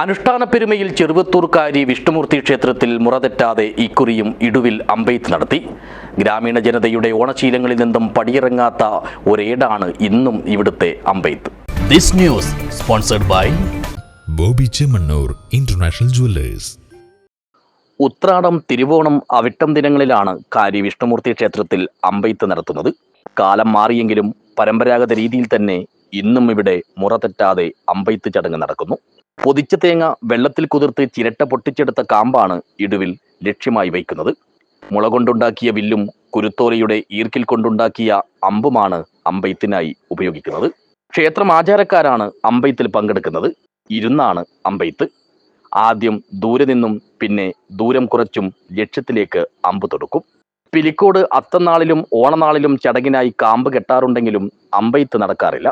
അനുഷ്ഠാന പെരുമയിൽ ചെറുവത്തൂർക്കാരി വിഷ്ണുമൂർത്തി ക്ഷേത്രത്തിൽ മുറതെറ്റാതെ ഇക്കുറിയും ഇടുവിൽ അമ്പെയ്ത്ത് നടത്തി. ഗ്രാമീണ ജനതയുടെ ഓണശീലങ്ങളിൽ നിന്നും പടിയിറങ്ങാത്ത ഒരേടാണ് ഇന്നും ഇവിടുത്തെ അമ്പെയ്ത്ത്. This news sponsored by Boby Chemmanur international jewellers. Uthradam Thiruvonam Avittam ദിനങ്ങളിലാണ് കാരി വിഷ്ണുമൂർത്തി ക്ഷേത്രത്തിൽ അമ്പെയ്ത്ത് നടത്തുന്നത്. കാലം മാറിയെങ്കിലും പരമ്പരാഗത രീതിയിൽ തന്നെ ഇന്നും ഇവിടെ മുറ തെറ്റാതെ അമ്പെയ്ത്ത് ചടങ്ങ് നടക്കുന്നു. പൊതിച്ച തേങ്ങ വെള്ളത്തിൽ കുതിർത്ത് ചിരട്ട പൊട്ടിച്ചെടുത്ത കാമ്പാണ് ഇടുവിൽ ലക്ഷ്യമായി വയ്ക്കുന്നത്. മുള കൊണ്ടുണ്ടാക്കിയ വില്ലും കുരുത്തോലയുടെ ഈർക്കിൽ കൊണ്ടുണ്ടാക്കിയ അമ്പുമാണ് അമ്പയത്തിനായി ഉപയോഗിക്കുന്നത്. ക്ഷേത്രം ആചാരക്കാരാണ് അമ്പയത്തിൽ പങ്കെടുക്കുന്നത്. ഇരുന്നാണ് അമ്പയത്ത്. ആദ്യം ദൂരെ നിന്നും പിന്നെ ദൂരം കുറച്ചും ലക്ഷ്യത്തിലേക്ക് അമ്പ് തൊടുക്കും. പിലിക്കോട് അത്തനാളിലും ഓണനാളിലും ചടങ്ങിനായി കാമ്പ് കെട്ടാറുണ്ടെങ്കിലും അമ്പയത്ത് നടക്കാറില്ല.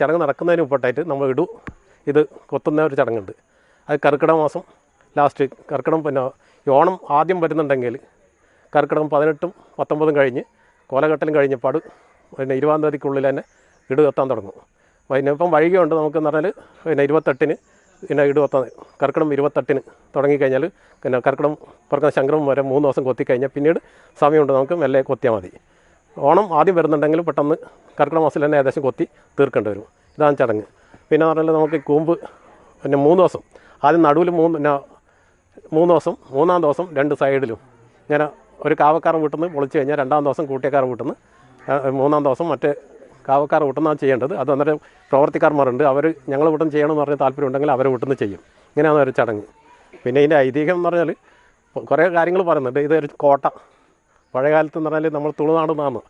ചടങ്ങ് നടക്കുന്നതിന് മുമ്പായിട്ട് നമ്മൾ ഇടു. ഇത് കൊത്തുന്ന ഒരു ചടങ്ങുണ്ട്. അത് കർക്കിടക മാസം ലാസ്റ്റ് കർക്കിടകം പിന്നെ ഓണം ആദ്യം വരുന്നുണ്ടെങ്കിൽ കർക്കിടകം പതിനെട്ടും പത്തൊമ്പതും കഴിഞ്ഞ് കോലഘട്ടലും കഴിഞ്ഞപ്പാട് പിന്നെ ഇരുപതാം തീയതിക്കുള്ളിൽ തന്നെ ഇട് കത്താൻ തുടങ്ങും. പിന്നെ ഇപ്പം വൈകിയുണ്ട് നമുക്കെന്ന് പറഞ്ഞാൽ പിന്നെ ഇരുപത്തെട്ടിന് പിന്നെ ഇട് കത്താൻ കർക്കിടം ഇരുപത്തെട്ടിന് തുടങ്ങിക്കഴിഞ്ഞാൽ പിന്നെ കർക്കിടം പറക്കുന്ന ശങ്കരം വരെ മൂന്ന് ദിവസം കൊത്തിക്കഴിഞ്ഞാൽ പിന്നീട് സമയമുണ്ട് നമുക്ക് മെല്ലെ കൊത്തിയാൽ മതി. ഓണം ആദ്യം വരുന്നുണ്ടെങ്കിൽ പെട്ടെന്ന് കർക്കിടക മാസത്തിൽ തന്നെ ഏകദേശം കൊത്തി തീർക്കേണ്ടി വരും. ഇതാണ് ചടങ്ങ്. പിന്നെ പറഞ്ഞാൽ നമുക്ക് കൂമ്പ് പിന്നെ മൂന്ന് ദിവസം. ആദ്യം നടുവിൽ മൂന്ന് പിന്നെ മൂന്ന് ദിവസം മൂന്നാം ദിവസം രണ്ട് സൈഡിലും. ഇങ്ങനെ ഒരു കാവക്കാരൻ വീട്ടിൽ പൊളിച്ച് കഴിഞ്ഞാൽ രണ്ടാം ദിവസം കൂട്ടിയക്കാരൻ വീട്ടിൽ മൂന്നാം ദിവസം മറ്റേ കാവക്കാരൻ വീട്ടിൽ ചെയ്യേണ്ടത്. അത് അന്നേരം പ്രവർത്തിക്കാർമാരുണ്ട് അവർ ഞങ്ങൾ വീട്ടിൽ ചെയ്യണമെന്ന് പറഞ്ഞാൽ താല്പര്യം ഉണ്ടെങ്കിൽ അവരെ വീട്ടിൽ ചെയ്യും. ഇങ്ങനെയാണ് ഒരു ചടങ്ങ്. പിന്നെ ഇതിന്റെ ഐതിഹ്യം എന്ന് പറഞ്ഞാൽ കുറേ കാര്യങ്ങൾ പറയുന്നുണ്ട്. ഇതൊരു കോട്ട. പഴയകാലത്ത് എന്ന് പറഞ്ഞാൽ നമ്മൾ തുളുനാട് നാന്ന്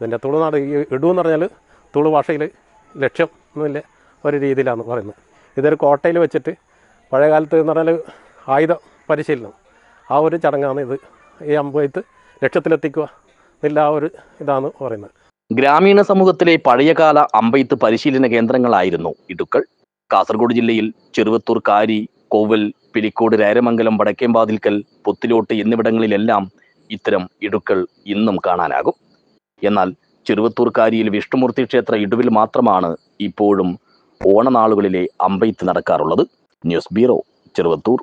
ഇതിന്റെ തുളുനാട് ഈ ഇടു എന്ന് പറഞ്ഞാൽ തുളു ഭാഷയിൽ ലക്ഷ്യം എന്നില്ല. ഒരു രീതിയിലാണ് പറയുന്നത്. ഇതൊരു കോട്ടയിൽ വെച്ചിട്ട് പഴയകാലത്ത് എന്ന് പറഞ്ഞാൽ ആയുധ പരിശീലനം. ആ ഒരു ചടങ്ങാണ് ഇത്. ഈ അമ്പയത്ത് ലക്ഷ്യത്തിലെത്തിക്കുക എന്നില്ല ആ ഒരു ഇതാണ് പറയുന്നത്. ഗ്രാമീണ സമൂഹത്തിലെ പഴയകാല അമ്പയത്ത് പരിശീലന കേന്ദ്രങ്ങളായിരുന്നു ഇടുക്കൾ കാസർഗോഡ് ജില്ലയിൽ ചെറുവത്തൂർ കാരി കോവൽ പിലിക്കോട് രാരമംഗലം വടക്കേമ്പാതിൽക്കൽ പുത്തിലോട്ട് എന്നിവിടങ്ങളിലെല്ലാം ഇത്തരം ഇടുക്കൾ ഇന്നും കാണാനാകും. എന്നാൽ ചെറുവത്തൂർക്കാരിയിൽ വിഷ്ണുമൂർത്തി ക്ഷേത്ര ഇടുവിൽ മാത്രമാണ് ഇപ്പോഴും ഓണനാളുകളിലെ അമ്പെയ്ത്ത് നടക്കാറുള്ളത് ന്യൂസ് ബ്യൂറോ ചെറുവത്തൂർ.